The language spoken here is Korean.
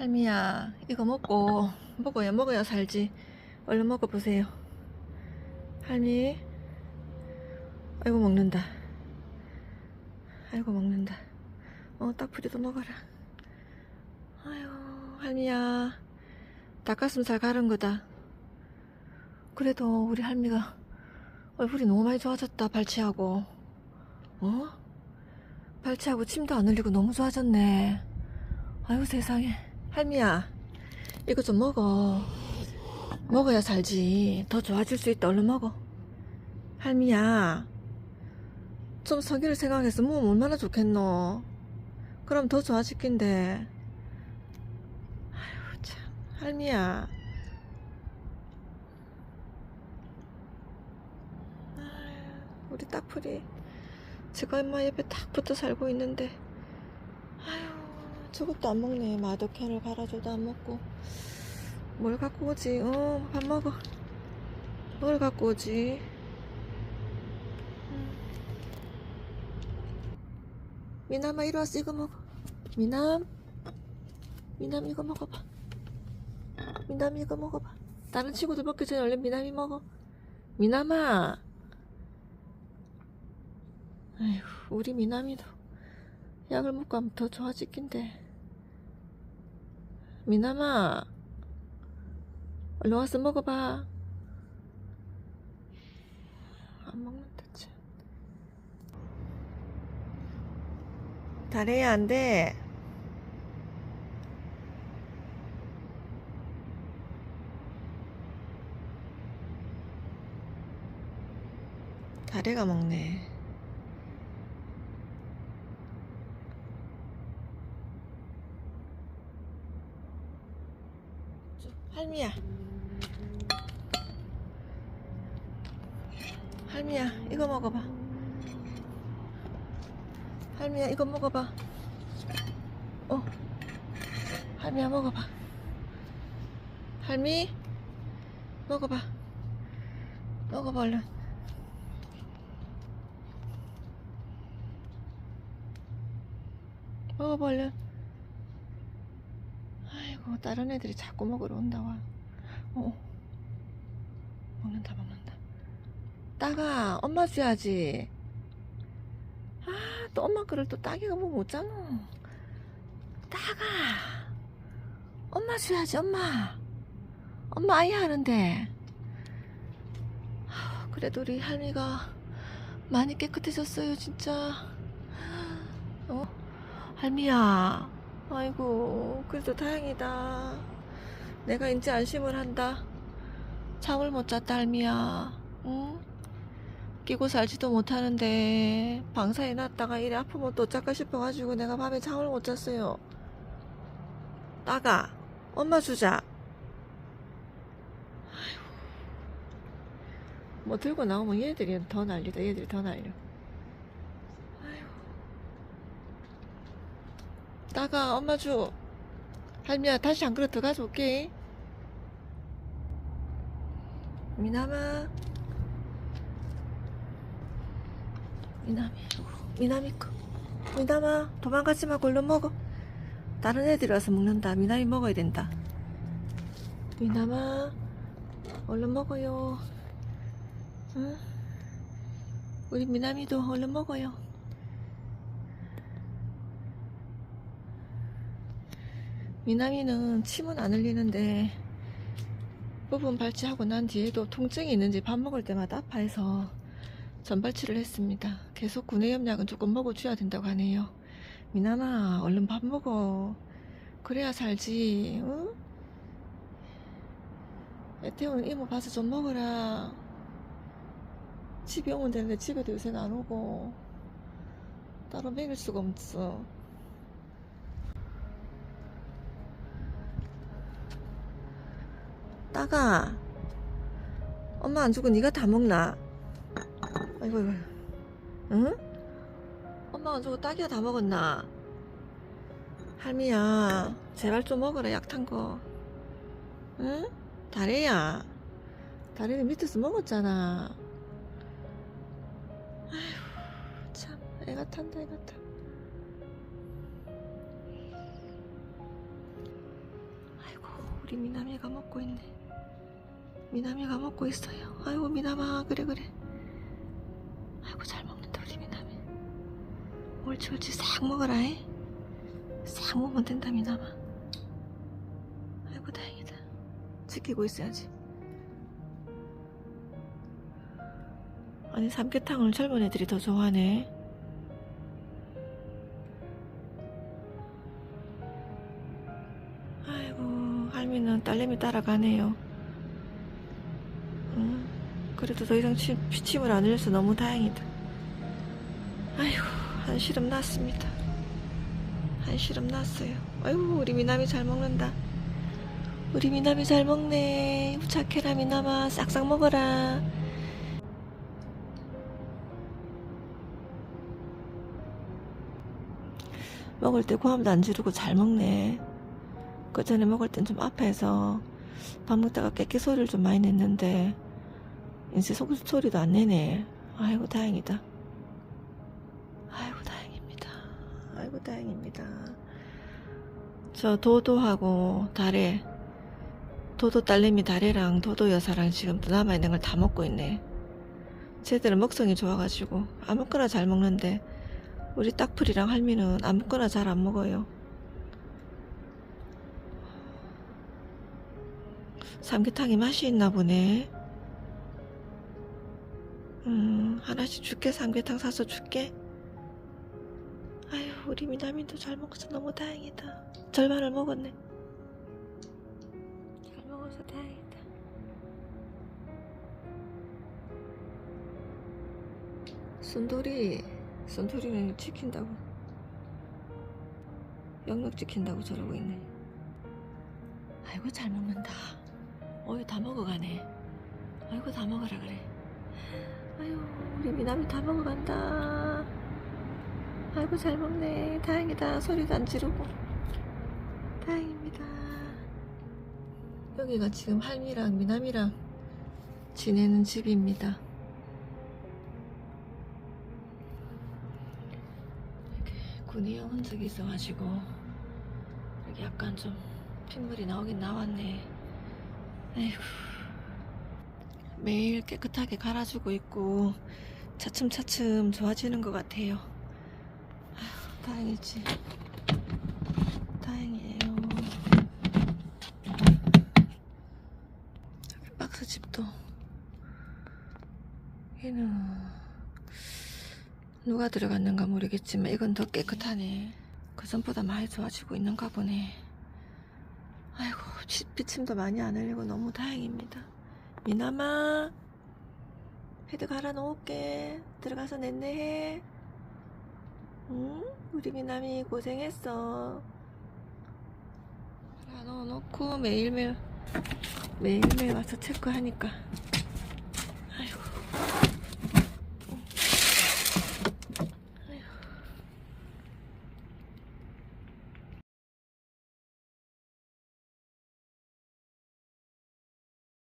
할미야, 이거 먹고, 먹어야 먹어야 살지. 얼른 먹어보세요. 할미. 아이고, 먹는다. 아이고, 먹는다. 어, 딱풀이도 먹어라. 아유, 할미야. 닭가슴살 가른 거다. 그래도 우리 할미가 얼굴이 너무 많이 좋아졌다, 발치하고. 어? 발치하고 침도 안 흘리고 너무 좋아졌네. 아유, 세상에. 할미야, 이거 좀 먹어. 먹어야 살지. 더 좋아질 수 있다. 얼른 먹어. 할미야, 좀 성의를 생각해서 먹으면 얼마나 좋겠노. 그럼 더 좋아질 낀데. 아유, 참. 할미야. 우리 딱풀이. 제가 엄마 옆에 딱 붙어 살고 있는데. 아유, 저것도 안 먹네. 마더캔을 갈아줘도 안 먹고. 뭘 갖고 오지? 어, 밥 먹어. 뭘 갖고 오지? 음. 미남아, 이리 와서 이거 먹어. 미남? 미남, 이거 먹어봐. 미남, 이거 먹어봐. 다른 친구들 먹기 전에 얼른 미남이 먹어. 미남아. 아휴, 우리 미남이도 약을 먹고 하면 더 좋아질 낀데. 미남아, 얼른 와서 먹어봐. 안 먹는다, 참. 다래야 안 돼. 다래가 먹네. 할미야. 할미야, 이거 먹어봐. 할미야, 이거 먹어봐. 어. 할미야, 먹어봐. 할미, 먹어봐. 먹어봐, 얼른. 먹어봐, 얼른. 다른 애들이 자꾸 먹으러 온다, 와. 어. 먹는다, 먹는다. 따가, 엄마 줘야지. 아, 또 엄마 거를 또 따기가 뭐 못잖아. 따가. 엄마 줘야지, 엄마. 엄마 아이 하는데. 하, 그래도 우리 할미가 많이 깨끗해졌어요, 진짜. 어? 할미야. 아이고, 그래도 다행이다. 내가 이제 안심을 한다. 잠을 못 잤다, 할미야. 응? 끼고 살지도 못하는데, 방사에 놨다가 이래 아프면 또 짤까 싶어가지고 내가 밤에 잠을 못 잤어요. 따가, 엄마 주자. 아이고. 뭐 들고 나오면 얘들이 더 난리다, 얘들이 더 난리. 아이고. 따가, 엄마 줘. 할미야, 다시 한 그릇 더 가져올게. 미남아. 미남이, 미남이 거. 미남아, 도망가지 말고 얼른 먹어. 다른 애들이 와서 먹는다. 미남이 먹어야 된다. 미남아, 얼른 먹어요. 응? 우리 미남이도 얼른 먹어요. 미남이는 침은 안 흘리는데 부분 발치하고 난 뒤에도 통증이 있는지 밥 먹을 때마다 아파해서 전발치를 했습니다. 계속 구내염약은 조금 먹어줘야 된다고 하네요. 미남아, 얼른 밥 먹어. 그래야 살지, 응? 애 태우는 이모 봐서 좀 먹어라. 집에 오면 되는데 집에도 요새 안 오고 따로 먹일 수가 없어. 따가 엄마 안 주고 네가 다 먹나? 아이고 아이고 응? 엄마 안 주고 딸기가 다 먹었나? 할미야 제발 좀 먹어라 약 탄 거 응? 다래야 다래는 밑에서 먹었잖아 아휴 참 애가 탄다 애가 타 우리 미남이가 먹고 있네. 미남이가 먹고 있어요. 아이고 미남아 그래 그래. 아이고 잘 먹는다 우리 미남이. 옳지 옳지 싹 먹어라. 이. 싹 먹으면 된다 미남아. 아이고 다행이다. 지키고 있어야지. 아니 삼계탕을 젊은 애들이 더 좋아하네. 따라가네요. 응, 그래도 더 이상 치, 피침을 안 흘려서 너무 다행이다. 아이고 한시름 났습니다. 한시름 났어요. 아이고 우리 미남이 잘 먹는다. 우리 미남이 잘 먹네. 착해라 미남아 싹싹 먹어라. 먹을 때 고함도 안 지르고 잘 먹네. 그 전에 먹을 땐좀 아파해서 밥 먹다가 깨끼 소리를 좀 많이 냈는데 이제 속 소리도 안 내네. 아이고 다행이다. 아이고 다행입니다. 아이고 다행입니다. 저 도도하고 다래 도도 딸내미 다래랑 도도 여사랑 지금 또 남아있는 걸 다 먹고 있네. 쟤들은 먹성이 좋아가지고 아무거나 잘 먹는데 우리 딱풀이랑 할미는 아무거나 잘 안 먹어요. 삼계탕이 맛이 있나 보네. 음, 하나씩 줄게. 삼계탕 사서 줄게. 아유, 우리 미나미도 잘 먹어서 너무 다행이다. 절반을 먹었네. 잘 먹어서 다행이다. 순돌이, 순돌이는 지킨다고. 영역 지킨다고 저러고 있네. 아이고, 잘 먹는다. 어이, 다 먹어가네. 아이고, 다 먹어라 그래. 아유, 우리 미남이 다 먹어간다. 아이고, 잘 먹네. 다행이다. 소리도 안 지르고. 다행입니다. 여기가 지금 할미랑 미남이랑 지내는 집입니다. 이렇게 군이형 흔적이 있어가지고 여기 약간 좀 핏물이 나오긴 나왔네. 아이고. 매일 깨끗하게 갈아주고 있고 차츰차츰 좋아지는 것 같아요. 아휴, 다행이지. 다행이에요. 박스 집도 얘는 누가 들어갔는가 모르겠지만 이건 더 깨끗하네. 그 전보다 많이 좋아지고 있는가 보네. 아이고 치- 비침도 많이 안 흘리고 너무 다행입니다. 미남아 헤드 갈아 놓을게 들어가서 냈네 응? 우리 미남이 고생했어 갈아 넣어놓고 매일매일 매일매일 와서 체크하니까